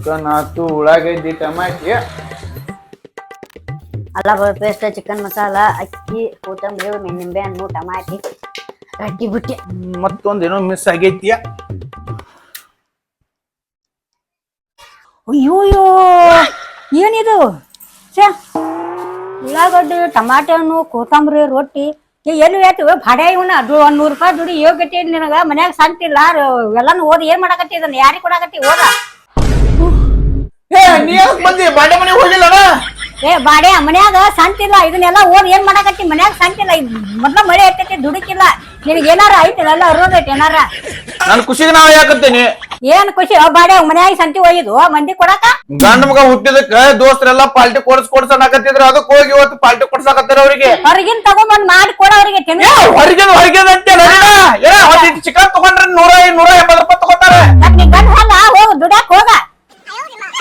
Chicken ಆತು ಉಳ್ಳಾಗಡ್ಡಿ tomato. ಅಲ್ಲ ಪೇಸ್ಟ್ ಚಿಕನ್ ಮಸಾಲ ಅಕ್ಕಿ ಕೊತ್ತಂಬರಿ ನಿಂಬೆ ಹಣ್ಣು ಟಮಾಟಿ ಅಕ್ಕಿ ಬುಟ್ಟಿ. ಮತ್ತೊಂದೇನೋ ಮಿಸ್ ಆಗೈತಿಯ? ಅಯ್ಯೋಯ್ಯೋ ಏನಿದು? ಸೇ ಉಳ್ಳಾಗಡ್ಡಿ ಟಮಾಟೆ ಹಣ್ಣು ಕೊತ್ತಂಬರಿ ರೊಟ್ಟಿ. ಏ ಎಲ್ಲಿ ಹೇಳ್ತೀವಿ ಭಾಡೆ ಇವನ ಅದು ಒಂದ್ ನೂರು ರೂಪಾಯಿ ದುಡಿ ಯೋಗ್ಯತೆ ನಿನಗ. ಮನ್ಯಾಗ ಸಂತಿಲ್ಲ. ಎಲ್ಲಾನು ಓದಿ ಏನ್ ಮಾಡಾಕತ್ತಿ ಇದನ್ನ? ಯಾರಿಗೆ ಕೊಡಾಕತ್ತಿ? ಓದ ಏ ನೀ ಯಾಕ್ ಬಂದಿ? ಬಾಂಡೆ ಮನೆಗೆ ಹೋಗಿಲ್ಲಣ ಏ ಬಾಡೆ ಮನ್ಯಾಗ ಸಂತಿಲ್ಲ ಇದನ್ನೆಲ್ಲ ಓದ್ ಏನ್ ಮಾಡಕತ್ತಿ? ಮನ್ಯಾಗ ಸಂತಿಲ್ಲ ಮೊದ್ಲ ಮಳೆ ಐತೈತಿ ದುಡುಕಿಲ್ಲ. ನಿನಗೆ ಏನಾರ ಐತಿಲ್ಲ ಎಲ್ಲ ಅರೋದೈತಿ ಏನಾರ? ನನ್ ಖುಷಿಗೆ ನಾವ್ ಯಾಕತ್ತೇನಿ? ಏನ್ ಖುಷಿ? ಅವ್ ಬಾಡೆ ಮನ್ಯಾಗ ಸಂತಿ ಒಯ್ದು ಮಂದಿ ಕೊಡಕ? ಗಂಡ ಮಗ ಹುಟ್ಟಿದಕ್ಕ ದೋಸ್ತರೆಲ್ಲ ಪಾಲ್ಟಿ ಕೊಡ್ಸ್ ಕೊಡ್ಸಣಕತ್ತಿದ್ರ ಅದಕ್ಕೆ ಹೋಗಿ ಇವತ್ತು ಪಾಲ್ಟಿ ಕೊಡ್ಸಕತ್ತಾರ ಅವ್ರಿಗೆ. ಹೊರಗಿನ್ ತಗೊಂಬಂದ್ ಮಾಡಿ ಕೊಡ ತಿನ್ನ ಏ ಹೊರಗಿನ ಹೊರಗಿನ ಅಂತ ಏ ಚಿಕನ್ ತಗೊಂಡ್ರೆ ನೂರ ನೂರ ಎಂಬತ್ ರೂಪಾಯಿ ತಗೋತಾರೆ. ನೀ ಗಂಡ ಹೋಗ ಹೋಗ್ ದುಡ್ಯಾಕ್ ಹೋಗ.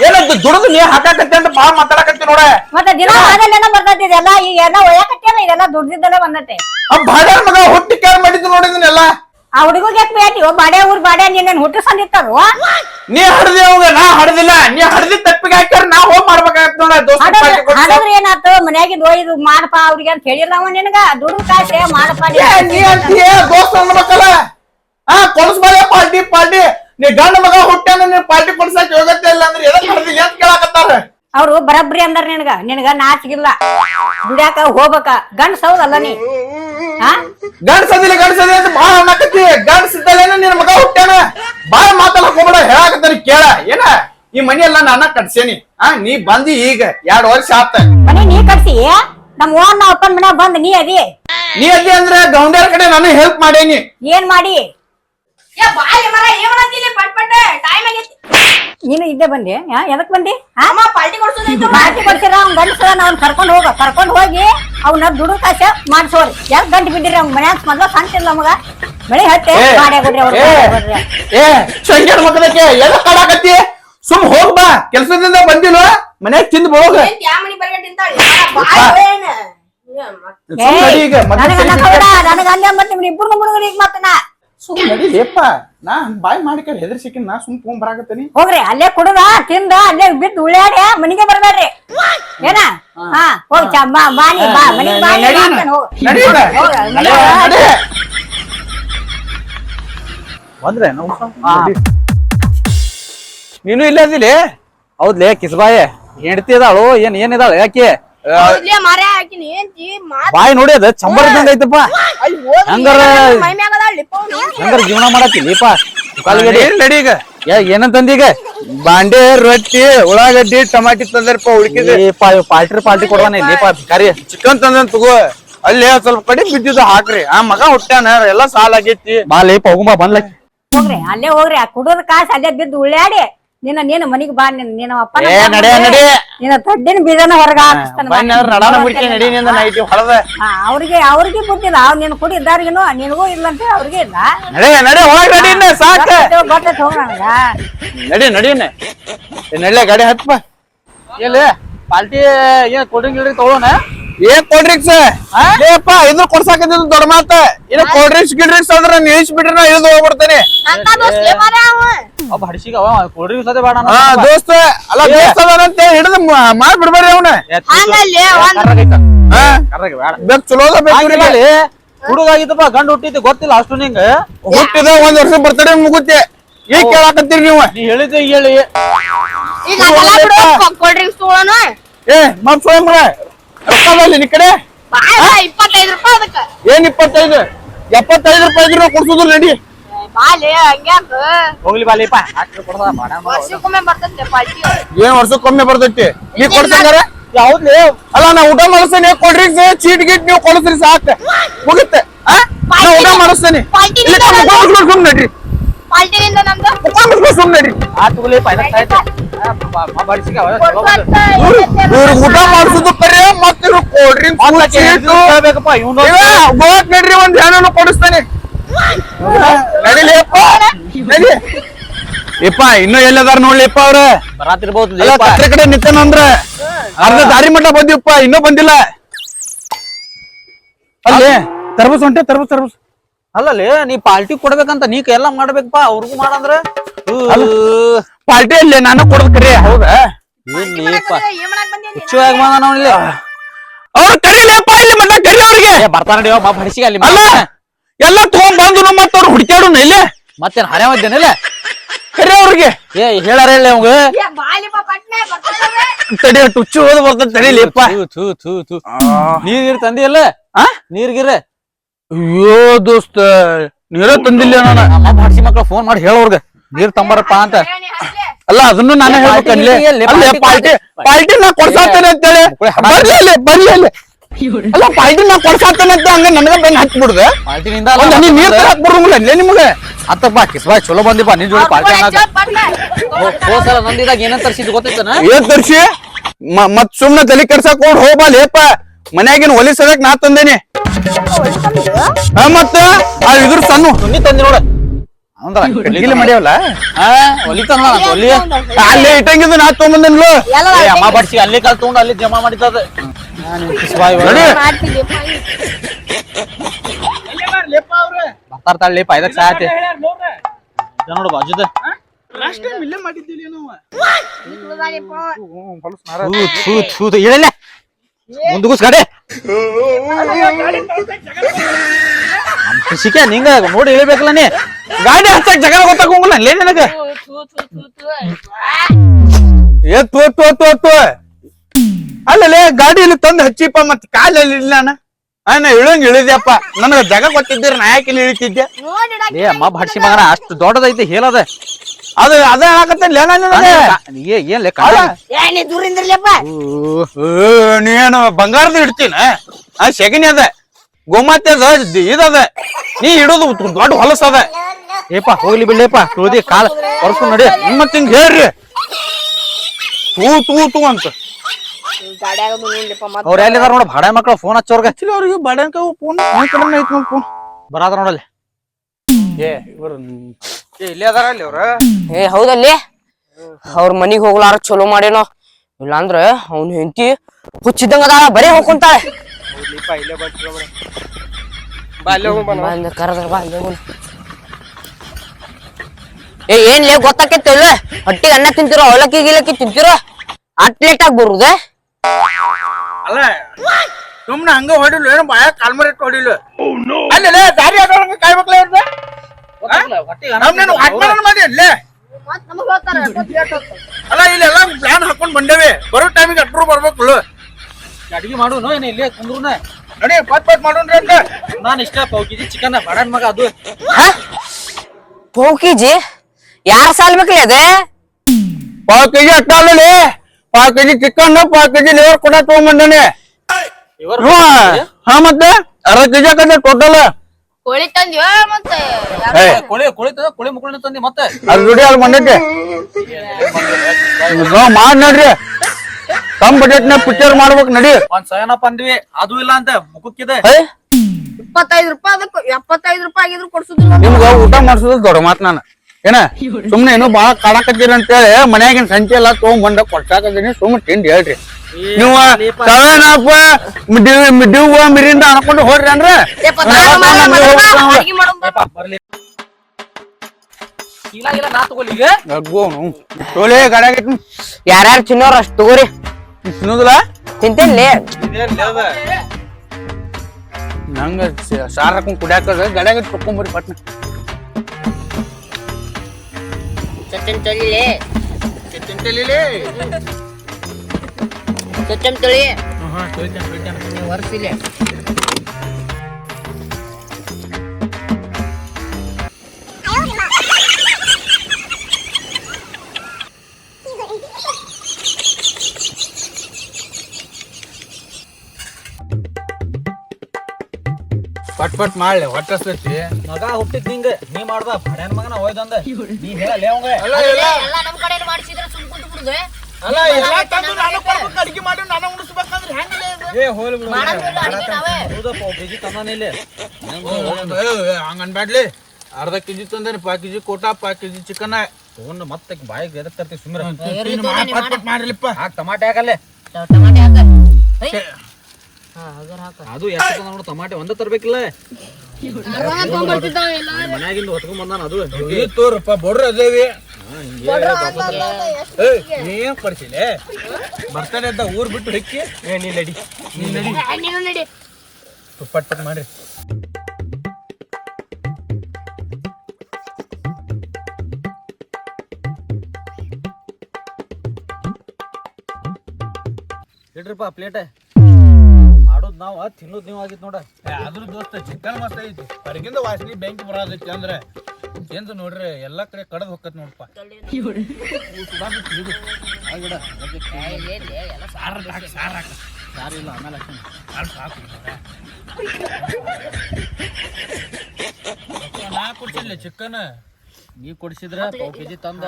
ಏನಂತ ದುಡಿದು ನೀ ಹಾಕಾಕತ್ತಿ ಅಂತ ಬಾಳ ಮಾತಾಡಕತ್ತಿ ನೋಡ. ಮತ್ತೆ ದಿನ ಆಗಲ್ಲೇನ ಬರ್ತೈತಿ ಇದೆಲ್ಲ? ಈಗ ಎಲ್ಲ ಒಯ್ಯಾಕತ್ತೇನ ಇದೆಲ್ಲ ದುಡ್ದಿದ್ದಲ್ಲೇ ಬಂದೈತಿ. ಆ ಬಾಡ್ಯಾರ ಮಗ ಹುಟ್ಟಿ ಕೇಳ ಮಾಡಿದ್ದು ನೋಡಿದ್ನೆಲ್ಲ ಆ ಹುಡುಗಿಗೆ ಬೇಟಿ? ಓ ಬಾಡೆ ಊರ್ ಬಾಡೆ ನೀನ್ ಹುಟ್ಟು ಸಂದಿತ್ತರು ನೀ ಹಡ್ದಿ ಅವಾಗ ನಾ ಹಡ್ದಿಲ್ಲ. ನೀ ಹಡ್ದಿ ತಪ್ಪಿಗೆ ಹಾಕ್ಯಾರ ನಾ ಹೋಗ್ ಮಾಡ್ಬೇಕಾಗತ್ ನೋಡ ಹಾಗಾದ್ರೆ ಏನಾತು? ಮನ್ಯಾಗಿದ್ ಇದು ಮಾಡಪ್ಪ ಅವ್ರಿಗೆ ಅಂತ ಹೇಳಿಲ್ಲ ಅವ ನಿನಗ? ದುಡ್ಡು ಕಾಸೆ ಮಾಡಪ್ಪ ನೀ ಅಂತೀಯ ದೋಸ್ತ ಅನ್ಬೇಕಲ್ಲ ಹಾ ಕೊಡ್ಸ್ಬಾರ ಪಾಲ್ಟಿ ಪಾಲ್ಟಿ ನೀ ಗಂಡ ಮಗ ಹುಟ್ಟ್ಯಾನ ನೀ ಪಾರ್ಟಿ ಕೊಡ್ಸಕ್ ಯೋಗತೆ ಇಲ್ಲ ಅಂದ್ರೆ ಎದಕ್ ಹಡ್ದಿ ಅಂತ ಕೇಳಾಕತ್ತಾರ? ಅವ್ರು ಬರಬ್ರಿ ಅಂದಾರ ನಿನಗ. ನಿನಗ ನಾಚಿಗಿಲ್ಲ. ದುಡ್ಯಾಕ ಹೋಗ್ಬೇಕ. ಗಂಡ್ಸ್ ಹೌದಲ್ಲ ನೀ? ಹಾ ಗಂಡಸದಿಲ್ಲ ಗಂಡಸದಿ ಅಂತ ಬಾಳ ಅನ್ನಕತ್ತಿ. ಗಂಡಸಿದ್ದಲ್ಲೇನ ನಿನ್ ಮಗ ಹುಟ್ಟಾನ ಬಾಳ ಮಾತಾಡಕ್ ಹೋಗ್ಬೇಡ ಹೇಳಾಕತ್ತಾರ ಕೇಳ. ಏನ? ಈ ಮನಿ ಎಲ್ಲ ನಾನ ಕಟ್ಸೇನಿ. ಆ ನೀ ಬಂದಿ ಈಗ ಎರಡ್ ವರ್ಷ ಆತ. ಮನಿ ನೀ ಕಟ್ಸಿ ನಮ್ ಓನ್ ಅಪ್ಪನ್ ಮನ್ಯಾಗ ಬಂದ್ ನೀ ಅದಿ? ನೀ ಅದಿ ಅಂದ್ರೆ ಗೌಂಡರ್ ಕಡೆ ನಾನು ಹೆಲ್ಪ್ ಮಾಡೇನಿ. ಏನ್ ಮಾಡಿ? ಏ ಬಾಯ್ ಮರ ಏನ್ ಮಾಡಂತೀನಿ ಪಟ್ ಪಟ್ ಟೈಮ್ ಆಗೈತಿ ನೀನು ಇದ್ದೇ ಬಂದಿ? ಹಾ ಎದಕ್ ಬಂದಿ? ಹಾ? ಅಮ್ಮ ಪಾರ್ಟಿ ಪಾರ್ಟಿ ಕೊಡ್ಸಿರ ಅವ್ನ್ ಗಂಡಸ ನಾವ್ ಕರ್ಕೊಂಡ್ ಹೋಗ. ಕರ್ಕೊಂಡ್ ಹೋಗಿ ಅವ್ನ ದುಡ್ಡು ಕಾಸ ಮಾಡ್ಸೋರಿ. ಯಾಕ್ ಗಂಟು ಬಿದ್ದಿರಿ ಅವ್ನ ಮನ್ಯಾಗ? ಮೊದ್ಲ ಸಂತಿಲ್ಲ ನಮಗ. ಬೆಳಿ ಹತ್ತೆ ಮಾಡ್ಯಾಗ್ರಿ ಅವ್ರ ಏ, ಶಂಕರ್ ಮಕ್ಕಳಕ್ಕೆ ಎಲ್ಲ ಕಾಡಾಕತ್ತಿ ಸುಮ್ ಹೋಗ್ ಬಾ. ಕೆಲ್ಸದಿಂದ ಬಂದಿಲ್ಲ. ಮನ್ಯಾಗ ತಿಂದ್ ಹೋಗ. ನನಗ ಅಲ್ಲೇ ಮತ್ತೆ ನಿಮ್ ಇಬ್ರು ಮುಳುಗರಿಗೆ ಮತ್ತ ನಾ. ಸುಮ್ ನಡಿ ನಾ ಬಾಯ್ ಮಾಡಿಕ ಹೆದರ್ಸಿಕಿನ್ ನಾ ಸುಮ್ ತಗೊಂಡ್ ಬರಾಕತ್ತೀನಿ. ಹೋಗ್ರಿ ಅಲ್ಲೇ ಕುಡುದ ತಿಂದ ಅಲ್ಲೇ ಬಿದ್ದು ಉಳ್ಯಾಡಿ ಮನಿಗೆ ಬರ್ಬೇಡ್ರಿ. ಏನ? ಹಾ. ಹೋಗ್ ಚ ಬಾ ಬಾನಿ ಬಾ ಮನಿಗ್ ನಡಿ. ನಡಿ. ನಡಿ. ಬಂದ್ರೆ. ನೀನು ಇಲ್ಲ ಅದಿಲಿ ಹೌದ್ಲೇ ಕಿಸ್ಬಾಯ್. ಹೆಂಡತಿ ಇದಾಳು ಏನ್ ಏನಿದಾಳು ಯಾಕೆ? ಬಾಯಿ ನೋಡಿ ಅದ ಚಂಬರ್ ಇದ್ದಂಗ ಐತಪ್ಪ ಹಂಗಾರ. ಹಂಗಾರ ಜೀವನ ಮಾಡತ್ತಿ ಲೀಪ. ಕಾಲಿಗಡಿ. ಈಗ? ಏನಂತಂದಿ ಈಗ? ಬಾಂಡೆ ರೊಟ್ಟಿ ಉಳ್ಳಾಗಡ್ಡಿ ಟಮಾಟಿ ತಂದ್ರಪ್ಪ ಉಳ್ಕಿದೆ. ಪಾಲ್ಟಿ ಪಾಲ್ಟ್ರಿ ಪಾಲ್ಟಿ ಕೊಡವಾನೆ ಲೀಪ ಕರಿ. ಚಿಕನ್ ತಂದನ್ ತಗೋ. ಅಲ್ಲಿ ಸ್ವಲ್ಪ ಕಡೆ ಬಿದ್ದಿದ್ದು ಹಾಕ್ರಿ. ಆ ಮಗ ಹುಟ್ಟ್ಯಾನ ಎಲ್ಲಾ ಸಾಲ ಆಗೈತಿ ಬಾ ಲೀಪ ಹೋಗುಂಬಾ ಬಂದ್ಲಕ್ಕಿ. ಹೋಗ್ರಿ ಅಲ್ಲೇ ಹೋಗ್ರಿ. ಆ ಕಾಸ್ ಕಾಸು ಅಲ್ಲೇ ಬಿದ್ದು ಉಳ್ಯಾಡಿ. ನಿನ್ನ ನೀನು ಮನಿಗ್ ಬಾ ನಿನ್ನ ನಿನ್ನ ಅಪ್ಪ ಏ, ನಡೆ, ನಡೆ. ನಿನ್ನ ತಡ್ಡಿನ ಬೀಜನ ಹೊರಗ ಬನ್ನಿ ಅವ್ರ ನಡಾನ ಮುಡ್ಕೆ ನಡಿ ನಿಂದ ನೈಟಿ ಹೊಳದ ಅವ್ರಿಗೆ ಅವ್ರಿಗೆ ಬುದ್ಧಿಲ್ಲ ಅವ್ ನಿನ್ ಕುಡಿ ಇದ್ದಾರಿಗೇನು ಇಲ್ಲ ಅಂತ ಅವ್ರಿಗೆ ಇಲ್ಲ. ನಡೆ ನಡೆ ಹೋಗ್ ನಡಿ ಇನ್ನ ಸಾಕ. ನನಗ ನಡಿ ನಡಿ. ಗಾಡಿ ಹತ್ಪ ಎಲ್ಲಿ? ಪಾಲ್ಟಿ ಏನ್ ಕೋಲ್ಡ್ ಗಿಡ್ರಿ ತಗೋಣ ಏನ್ ಕೋಲ್ಡ್ ಡ್ರಿಂಕ್ಸ್ ಏಪ್ಪ ಇದ್ರ ಕೊಡ್ಸಾಕತ್ತಿದ್ದು ದೊಡ್ಡ ಮಾತ. ಇನ್ನು ಕೋಲ್ಡ್ ಡ್ರಿಂಕ್ಸ್ ಗಿಲ್ ಡ್ರಿಂಕ್ಸ್ ಅಂದ್ರ ನಿಲ್ಸ್ ಬಿಟ್ರೆ ನಾ ಇಳಿದು ಹೋಗ್ಬಿಡ್ತೇನೆ. ಒಬ್ಬ ಹಡಿಸಿಗ ಅವ ಕೋಲ್ಡ್ ಡ್ರಿಂಕ್ಸ್ ಅದೇ ಬೇಡ. ದೋಸ್ತ ಅಲ್ಲ ದೋಸ್ತ ಅದಂತ ಹಿಡಿದು ಮಾಡ್ಬಿಡ್ಬೇಡ್ರಿ ಅವನ. ಹಂಗಲ್ಲೇ. ಹಾ? ಕರ್ರಗ್ ಬೇಡ. ಬೇಕ್ ಚಲೋ ಅದ ಗಂಡ ಹುಟ್ಟಿದ್ದು ಗೊತ್ತಿಲ್ಲ ಅಷ್ಟು ನಿಂಗ. ಹುಟ್ಟಿದ ಒಂದ್ ವರ್ಷ ಬರ್ತಡೆ ಮುಗುತ್ತೆ. ಈಗ ಕೇಳಾಕತ್ತೀರಿ ನೀವು. ನೀ ಹೇಳಿದ್ದೆ ಹೇಳಿ. ಈಗ ಅದೆಲ್ಲ ಬಿಡು ಏ ಮತ್ ಮಗ. ನಿನ್ ಕಡೆ. ಬಾಯ್ ಇಪ್ಪತ್ತೈದು ರೂಪಾಯಿ ಅದಕ್ಕ. ಏನ್ ಇಪ್ಪತ್ತೈದು? ಎಪ್ಪತ್ತೈದು ರೂಪಾಯಿ ಇದ್ರು ಕೊಡ್ಸುದು ರೆಡಿ ಬಾಲೆ ಹಂಗ್ಯಾಕ ಹೋಗ್ಲಿ ಬಾ ಲೀಪ ಹಾಕ್ರಿ ಕೊಡ್ದ ಬಾಡ ಮಾಡು. ವರ್ಷಕ್ಕೊಮ್ಮೆ ಬರ್ತೈತೆ ಪಾರ್ಟಿ ಏನ್ ವರ್ಷಕ್ಕೊಮ್ಮೆ ಬರ್ತೈತಿ? ನೀವ್ ಕೊಡ್ಸಂಗಾರ ಯಾವ್ದು ಅಲ್ಲ ನಾ ಊಟ ಮಾಡಿಸ್ತೇನೆ. ಕೊಡ್ರಿ ಚೀಟ್ ಗೀಟ್ ನೀವು ಕೊಡಿಸ್ರಿ ಸಾಕ. ಮುಗುತ್ತೆ? ನಾ ಊಟ ಮಾಡಿಸ್ತೇನೆ. ಸುಮ್ಮನೆ ನಡ್ರಿ ನಮ್ದು ಮುಖ ಮುಚ್ಕೊಂಡ್ ಸುಮ್ ನಡ್ರಿ ಆಯ್ತು. ಊಟ ಮಾಡಿಸೋದು ಕರೆ ಮತ್ತೆ ಕೋಲ್ಡ್ ಡ್ರಿಂಕ್ಸ್ ಮತ್ತೆ ಚೀಟು ಕೇಳ್ಬೇಕಪ್ಪ? ಇವ್ನು ಗೋವಾಕ್ ನಡ್ರಿ ಒಂದ್ ಹೆಣ್ಣು ಕೊಡಿಸ್ತಾನೆ. ನಡಿ ಇನ್ನು ಇನ್ನೂ ಎಲ್ಲದಾರ ನೋಡ್ಲಿಪ್ಪ ಅವ್ರ. ಬರಾತಿರ್ಬೋದು ಕಡೆ ಕಡೆ ನಿಂತನಂದ್ರ ಅರ್ಧ ದಾರಿ ಮಟ್ಟ ಬಂದಿವಪ್ಪ ಇನ್ನೂ ಬಂದಿಲ್ಲ. ಅಲ್ಲಿ ತರಬಸ್ ಹೊಂಟೆ ತರಬಸ್ ತರಬಸ್. ಅಲ್ಲಲ್ಲಿ ನೀ ಪಾಲ್ಟಿ ಕೊಡ್ಬೇಕಂತ ನೀ ಎಲ್ಲ ಮಾಡ್ಬೇಕಪ್ಪ ಅವ್ರಿಗೂ ಮಾಡಂದ್ರ? ಪಾರ್ಟಿ ಅಲ್ಲಿ ನಾನು ಕೊಡ್ಬೇಕ್ರಿ ಕರಿ. ಹೌದಾ? ಏನ್ಲೇಪ ಏನ್ ಮಾಡಕ್ ಬಂದ್ಯ ನೀನು? ಹುಚ್ಚು ಆಗಿ ಬಂದ ನಾವು ಇಲ್ಲಿ. ಅವ್ರ ಕರೀಲೇಪ್ಪ ಇಲ್ಲಿ ಮತ್ತ ಕರಿ ಅವ್ರಿಗೆ. ಬರ್ತಾನ ಅಲ್ಲಿ ಅಲ್ಲ ಎಲ್ಲ ತಗೊಂಡ್ ಬಂದು ನಮ್ಮ ಅವ್ರು ಹುಡುಕ್ಯಾಡು ಇಲ್ಲಿ. ಮತ್ತೇನ್ ಹರೆ ಇದ್ದೇನಿಲ್ಲ ಕರಿ ಅವ್ರಿಗೆ. ಏ ಹೇಳಾರ ಹೇಳಿ ಅವಂಗ. ತಡಿ ಟುಚ್ಚು ಹೋದ್ ಬರ್ತದ ತಡಿಲಿಪ್ಪ ಥೂ ಥೂ ಥೂ ಥೂ. ನೀರ್ ತಂದಿಲ್ಲ ಆ? ನೀರ್ ಗಿರ್ ಅಯ್ಯೋ ದೋಸ್ತ ನೀರ ತಂದಿಲ್ಲ ನಾನು. ನಮ್ಮ ಮಕ್ಳು ಫೋನ್ ಮಾಡಿ ಹೇಳೋರ್ಗ ನೀರ್ ತಂಬಾರಪ್ಪ ಅಂತ? ಅಲ್ಲ ಅದನ್ನು ನಾನೇ ಹೇಳ್ಬೇಕಲ್ಲಿ. ಪಾರ್ಟಿ? ಪಾರ್ಟಿ ನಾ ಕೊಡ್ಸಾತೇನೆ ಅಂತೇಳಿ. ಬರ್ಲಿ ಅಲ್ಲಿ ಬರ್ಲಿ ಅಲ್ಲಿ ಅಲ್ಲ ಪಾರ್ಟಿ ನಾ ಕೊಡ್ಸಾತೇನೆ ಅಂತ ಹಂಗ ನನಗ ಬೆನ್ನ ಹಚ್ಬಿಡ್ದೆ. ಪಾರ್ಟಿನಿಂದ ಒಂದ್ ಹನಿ ನೀರ್ ತರಕ್ ಬರಂಗಿಲ್ಲ ಅಲ್ಲೇ ನಿಮ್ಗೆ. ಅತ್ತಪ್ಪ ಕಿಸ್ಬಾಯ್ ಚಲೋ ಬಂದಿಪ್ಪ ನಿನ್ ಜೋಡಿ ಪಾರ್ಟಿ. ಹೋಸಲ ನಂದಿದಾಗ ಏನಂತ ತರ್ಸಿದ್ ಗೊತ್ತೈತನ? ಏನ್ ತರ್ಸಿ? ಮ- ಮತ್ ಸುಮ್ನ ತಲೆ ಕೆಡ್ಸಕ್ ಹೋಗ್ ಹೋಗ್ಬಾ ಲೇಪ. ಮನ್ಯಾಗಿನ ಒಲಿ ಸದಕ್ ನಾ ತಂದೇನಿ. ಹಾ ಮತ್ತ ಆ ಇದ್ರ ಸಣ್ಣ. ಸುನ್ನಿ ತಂದಿ ನೋಡ. ಅಂದ್ರ ಇಲ್ಲಿ ಮಾಡ್ಯಾವಲ್ಲ? ಹಾ ಒಲಿ. ತಂದ ಒಲಿ ಅಲ್ಲೇ ಇಟ್ಟಂಗಿದ್ದು ನಾ ತೊಗೊಂಬಂದೇನ್ಲು ಅಮ್ಮ ಬಡ್ಸಿ ಅಲ್ಲೇ ಕಾಲ್ ತಗೊಂಡು ಅಲ್ಲಿ ಜಮಾ ಮಾಡ್ತಿದ್ಯಪ್ಪ. ಬರ್ತಾರ ತಳ್ಳಿಪ್ಪ ಇದಕ್ ಸಾಯತಿ ನೋಡು ಬಾಜುದ ಮುಂದಗುಸ್ ಗಾಡಿ ಸಿಕ್ಕ ನಿಂಗ ನೋಡಿ ಇಳಿಬೇಕಲ್ಲ ನೀ. ಗಾಡಿ ಹಚ್ಚಕ್ ಜಗ ಗೊತ್ತಾಗಂಗಿಲ್ಲ ಅಲ್ಲೇ ನನಗ. ಏ ತೋ ತೋ ತೋ ತೋ. ಅಲ್ಲಲೇ ಗಾಡಿಯಲ್ಲಿ ತಂದು ಹಚ್ಚಿಪ್ಪ ಮತ್ ಕಾಲಲ್ಲಿ ಇಲ್ಲ ನಾನು ಅಣ್ಣ ನಾ ಇಳಂಗ್ ಇಳಿದ್ಯಪ್ಪ. ನನಗ ಜಗ ಗೊತ್ತಿದ್ದೀರ ನಾ ಯಾಕೆ ಇಲ್ಲಿ ಇಳಿತಿದ್ದೆ? ಏ ಅಮ್ಮ ಬಡ್ಸಿ ಮಗನ ಅಷ್ಟು ದೊಡ್ಡದೈತಿ ಹೇಳದ. ಅದು ಅದ ಹೇಳಕತ್ತಲ್ಲ ಏ ಏನ್ ಲೆಕ್ಕ ನೀನು ಬಂಗಾರದ ಇಡ್ತೀನ ಆ ಸೆಗಣಿ ಅದ. ಗೋಮಾತೆ ಅದ ದ್- ಇದದ. ನೀ ಇಡೋದು ದೊಡ್ಡ ಹೊಲಸ ಅದ. ಏಪ ಹೋಗ್ಲಿ ಬಿಡ್ಲೇಪ ತುಳಿದಿ ಕಾಲ್ ಹೊರ್ಸ್ಕೊಂಡ್ ನೋಡಿ. ಮತ್ ಹಿಂಗ್ ಹೇಳ್ರಿ. ತೂ ತೂ ತೂ ಅಂತ. ಗಾಡ್ಯಾಗ ನೋಡ್ಲಿಪ್ಪ ಮತ್ತ ಅವ್ರ ಎಲ್ಲಿದಾರ ನೋಡ ಭಾಡ ಮಕ್ಳು ಫೋನ್ ಹಚ್ಚೋರ್ಗ ಆಕ್ಚುಲಿ ಅವ್ರಿಗೆ. ಬಡಂಕ ಫೋನ್ ಐತ್ ನೋಡ್ ಫೋನ್ ಬರಾದ ನೋಡಲ್ಲಿ ಏ ಇವ್ರು ಏ ಇಲ್ಲೇ ಅದಾರ ಅಲ್ಲಿ ಅವ್ರ? ಏ ಹೌದಲ್ಲಿ? ಅವ್ರ ಮನಿಗ್ ಹೋಗ್ಲಾರ ಚಲೋ ಮಾಡೇನೋ ಇಲ್ಲಾಂದ್ರ ಅವ್ನ ಹೆಂಡತಿ ಹುಚ್ಚಿದ್ದಂಗ ಅದಾಳ ಬರೇ ಹೋಗ್ಕೊಂತಾಳೆ ಬಾ. ಏ ಏನ್ ಲೇ ಗೊತ್ತಾಕೈತಿ ಹೊಟ್ಟಿಗೆ ಅನ್ನ ತಿಂತಿರೋ ಅವಲಕ್ಕಿ ಗಿಲಕ್ಕಿ ತಿಂತಿರೋ? ಅಟ್ ಲೇಟ್ ಆಗಿ ಬರುದೆ? ಅಲ್ಲ? ಸುಮ್ನೆ ಹಂಗ ಹೊಡಿಲು ಏನು ಬಾಯ ಕಾಲ್ಮರಿಟ್ಟು ಹೊಡಿಲು. ಅಲ್ಲೇ ದಾರಿ ಆಡೋರ್ಗೆ ಕಾಯ್ಬೇಕಲ್ಲ ಇವ್ರ್ದು? ನಮ್ನೇನು ವಾಟ್ಮನ್ ಮಾಡಿ ಅಲ್ಲೇ. ಅಲ್ಲ ಇಲ್ಲೆಲ್ಲ ಪ್ಲಾನ್ ಹಾಕೊಂಡ್ ಬಂದೇವಿ. ಬರೋ ಟೈಮಿಗೆ ಅಟ್ರು ಬರ್ಬೇಕು ಅಡಿಗೆ ಮಾಡೋನು ಏನ್ ಇಲ್ಲೇ ಕುಂದ್ರುನ? ನಡಿ ಪಟ್ ಪಟ್ ಮಾಡೋಣ್ರಿ ಅಂತ ನಾನ್ ಇಷ್ಟ ಪೌಕಿಜಿ ಚಿಕನ್ ಬಡನ್ ಮಗ ಅದು. ಪೌಕಿಜಿ ಯಾರ ಸಾಲ್ ಬೇಕಲೇ ಅದೇ? ಪಾವ್ ಕೆಜಿ ಅಟ್ಟ ಪಾವ್ ಕೆಜಿ ಚಿಕನ್ ಪಾವ್ ಕೆಜಿ ಲಿವರ್ ಕೂಡ ತಗೊಂಡ್ಬಂದಾನೆ. ಹಾ ಮತ್ತೆ? ಅರ್ಧ ಕೆಜಿ ಹಾಕಂದ್ರೆ ಟೋಟಲ್ ಕೋಳಿ ತಂದ್ಯೋ ಮತ್ತೆ? ಕೋಳಿ ಕೋಳಿ ತ- ಕೋಳಿ ಮುಕ್ಕಳನ್ನ ತಂದಿ ಮತ್ತೆ? ಅದ್ ದುಡಿ ಅಲ್ಲಿ ಮಂಡಕ್ಕೆ ಮಾಡ್ ನೋಡ್ರಿ. ಕಮ್ ಬಜೆಟ್ನ ಪಿಕ್ಚರ್ ಮಾಡ್ಬೇಕು ನಡಿ. ಒಂದ್ ಸಯನಪ್ಪ ಅಂದ್ವಿ ಅದು ಇಲ್ಲ ಅಂತ ಮುಖಕ್ಕಿದೆ ಇಪ್ಪತ್ತೈದು ರೂಪಾಯಿ ಅದಕ್ಕೆ ಎಪ್ಪತ್ತೈದು ರೂಪಾಯಿ ಆಗಿದ್ರು ಕೊಡ್ಸುದಿಲ್ಲ. ನಿಮ್ಗ ಊಟ ಮಾಡ್ಸೋದು ದೊಡ್ಡ ಮಾತ್ ನಾನು. ಏನ? ಸುಮ್ನೆ ಏನು ಬಾಳ ಕಾಡಕತ್ತೀರಿ ಅಂತೇಳಿ ಮನ್ಯಾಗಿನ ಸಂಚೆ ಎಲ್ಲ ತಗೊಂಡ್ ಬಂದ ಕೊಡ್ಸಾಕತ್ತೀನಿ. ಸುಮ್ನೆ ತಿಂಡಿ ಹೇಳ್ರಿ. ನೀವು ಸವೇನಪ್ಪ ಮಿಡ್ಡಿವ್ ಮಿರಿಂದ ಅನ್ಕೊಂಡು ಹೋಗ್ರಿ ಅಂದ್ರೆ ಟೋಲೆ ಗಾಡ್ಯಾಗ ಯಾರ್ಯಾರು ಚಿನ್ನೋರ್ ಅಷ್ಟು ತಗೋರಿ. ತಿನ್ನೋದಿಲ್ಲ? ತಿಂತೇನೆ ನಂಗ ಸಾರ್ ಹಾಕೊಂಡ್ ಕುಡ್ಯಾಕ ಗಡ್ಯಾಗ ತಕೊಂಬರಿ ಪಟ್ನ. ಚಚ್ಚನ್ ತೊಳಿಲೆ. ಚಚ್ಚನ್ ತೊಳಿ. ವರ್ಷಿಲೆ ಪಟ್ ಪಟ್ ಮಾಡ್ಲಿ ಹೊಟ್ಟಸ್ತೈತಿ ಮಗ ಹುಟ್ಟಿದ್ ನಿಂಗ ನೀ ಮಾಡ್ದ ಬಡ್ಯಾನ್ ಮಗನ ಹೋಯ್ದಂದ ನೀ ಹೇಳಲ್ಲ ಅವಂಗ. ಎಲ್ಲ. ನಮ್ಮ ಕಡೆ ಮಾಡಿಸಿದ್ರೆ ಸುಮ್ ಕುಂತು ಬಿಡುದು. ಅಲ್ಲ ಎಲ್ಲ ತಂದು ನಾನು ಕೊಡ್ಬೇಕು ಅಡಿಗೆ. ಮಾಡಿ ನಾನು ಉಣಿಸ್ಬೇಕಂದ್ರೆ ಹೆಂಗಿಲ್ಲ ಇದು? ಏ ಹೋಲ್ ಬಿಡು ಮಾಡೋದಿಲ್ಲ ಅಡಿಗೆ ನಾವೇ. ಹೌದಪ್ಪ ಬಿಜಿ ತಂದಾನ ಇಲ್ಲಿ. ಹಂಗ ಅನ್ಬ್ಯಾಡ್ಲಿ. ಅರ್ಧ ಕೆಜಿ ತಂದೇನಿ ಪಾ ಕೆಜಿ ಕೋಟ ಪಾ ಕೆಜಿ ಚಿಕನ್ ತಗೊಂಡು ಮತ್ತೆ ಬಾಯಿಗೆ ಎದಕ್ ತರ್ತೀವಿ ಸುಮ್ಮನೆ ಪಟ್ ಪಟ್ ಮಾಡ್ಲಿಪ್ಪ ಹಾಕ್ ಟಮಾಟೆ ಹಾಕಲ್ಲೇ. ಟಮಾಟೆ ಹಾಕ ಅದು ಎಷ್ಟು ನೋಡು ಟಮಾಟೆ ಒಂದ ತರ್ಬೇಕಿಲ್ಲ. ಮನ್ಯಾಗಿಂದ ಹೊತ್ಕೊಂಡ್ ಬಂದಾನ ಅದು. ತೋರಪ್ಪ ಬಡ್ರ ಅದೇವಿ ಏನ್ ಕೊಡ್ಸಿಲೆ ಬರ್ತಾನೆ ಅಂತ ಊರ್ ಬಿಟ್ಟು ಹಿಕ್ಕಿ. ಏ ನೀ ನಡಿ ನೀ ನಡಿ. ನೀನು ನಡಿ. ಪಟ್ ಪಟ್ ಮಾಡ್ರಿ. ಇಡ್ರಿಪ್ಪ ಪ್ಲೇಟ್ ನಾವ್ ತಿನ್ನೋದ್ ನೀವ್ ಆಗಿತ್ ನೋಡ. ಅದ್ರ ದೋಸ್ತ ಚಿಕನ್ ಮಸ್ತ್ ಐತಿ. ಹೊರಗಿಂದ ವಾಸನೆ ಬೆಂಕಿ ಬರೋದೈತಿ ಅಂದ್ರೆ ಎಂದು ನೋಡ್ರಿ ಎಲ್ಲಾ ಕಡೆ ಕಡದ್ ಹೊಕ್ಕತ್ ನೋಡಪ್ಪ. ಇಲ್ಲ ಆಮೇಲೆ ಹಾಕ್ತೀನಿ. ನಾ ಕೊಡ್ಸಿಲ್ಲ ಚಿಕನ್ ನೀವ್ ಕೊಡ್ಸಿದ್ರೆ ಪಾವ್ ಕೆಜಿ ತಂದ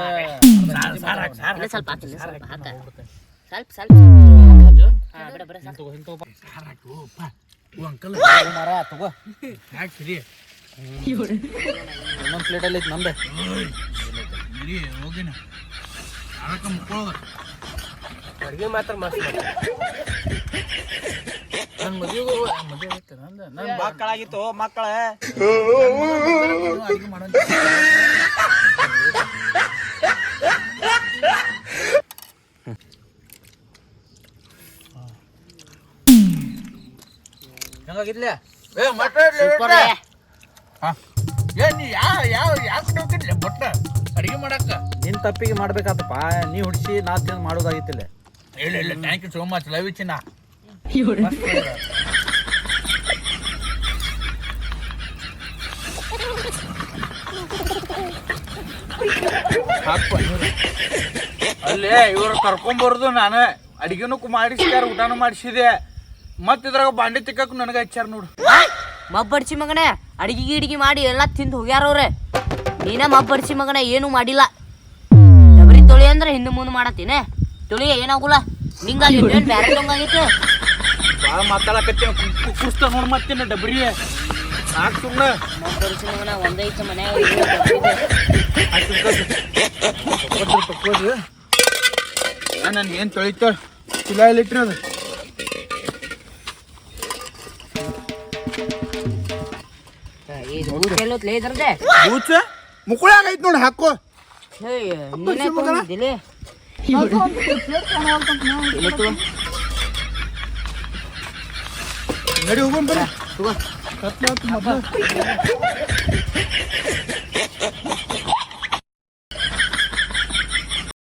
ಸ್ವಲ್ಪ ಹಾಕು, ಸ್ವಲ್ಪ. ಸ್ವಲ್ಪ. ಹಾ, ಬಿಡ, ಬಿಡ, ಸಾಕು. ಅಂಕಲ್. ಮಾರ ತಗೋ. ಹಾಕ್ಸಿರಿ ಇನ್ನೊಂದ್ ಪ್ಲೇಟ್ ಅಲ್ಲಿ ಐತಿ ನಂದೆ ಇರಿ ಹೋಗಿನ. ಅದಕ್ಕೆ ಮುಕ್ಕೊಳ್ಳೋದು ಅಡ್ಗೆ ಮಾತ್ರ ಮಸ್ತ್ ನನ್ನ ಮದುವೆಗೂ ಮದುವೆ ನಂದು ನನ್ನ ಮಕ್ಕಳಾಗಿತ್ತು ಮಕ್ಕಳ. ಅಡಿಗೆ ಮಾಡೋದು ಹೆಂಗಾಗಿದ್ಲೆ? ಏ ಮಾತಾಡ್ಲಿ ಸೂಪರ್ ಏ. ನೀ ಯಾವ ಯಾವ ಯಾವ ಹೋಗಿರ್ಲಿ ಬಟ್ಟ ಅಡಿಗೆ ಮಾಡಕ್ಕ? ನಿನ್ ತಪ್ಪಿಗೆ ಮಾಡ್ಬೇಕಾತಪ್ಪ. ನೀ ಹುಡ್ಸಿ ನಾ ತಿಂದ್ ಮಾಡೋದಾಗಿತ್ತಿಲ್ಲ. ಇಲ್ಲ ಇಲ್ಲ thank you so much love you ಚಿನ್ನ. ಹಾಕ್ಪ. ಅಲ್ಲೇ ಇವ್ರು ಕರ್ಕೊಂಬರ್ದು ನಾನು. ಅಡಿಗೆನೂ ಮಾಡಿಸಿದ್ಯಾರ ಊಟನೂ ಮಾಡಿಸಿದೆ. ಮತ್ ಇದ್ರಾಗ ಬಾಂಡಿ ತಿಕ್ಕಕ್ ನನಗ ಹಚ್ಚಾರ ನೋಡು. ಮಬ್ಬಡ್ಸಿ ಮಗನೇ ಅಡಿಗೆ ಗಿಡಿಗೆ ಮಾಡಿ ಎಲ್ಲ ತಿಂದು ಹೋಗ್ಯಾರ ಅವ್ರೆ. ನೀನ ಮಬ್ಬಡ್ಸಿ ಮಗನೇ ಏನು ಮಾಡಿಲ್ಲ. ಡಬರಿ ತೊಳಿ ಅಂದ್ರೆ ಹಿಂದೆ ಮುಂದೆ ಮಾಡತ್ತೀನಿ. ತೊಳಿ ಏನಾಗುಲ್ಲ? ನಿಂಗಾಗಿ ಏನ್ ಬ್ಯಾರೆ ಹಂಗಾಗಿತ್ತು ಭಾಳ ಮಾತಾಡಕತ್ತೀನಿ ಕುಸ್ತ ನೋಡ್ ಮತ್ತೇನ ಡಬ್ರಿ. ಸಾಕು ಸುಮ್ಮನೆ ಮಬ್ಬಡ್ಸಿ ಮಗನ ಒಂದೈತೆ ಮನೆ ನಾನು ಏನು ತೊಳಿತಾಳ? ಚಲೋ ಇಲ್ಲಿಟ್ರಿ ಬೂಚ ಮುಕ್ಕುಳಾಗ ಐತ್ ನೋಡಿ ಹಾಕೋ. ನಡಿ ಹೋಗೋಣ ಬರ್ರಿ.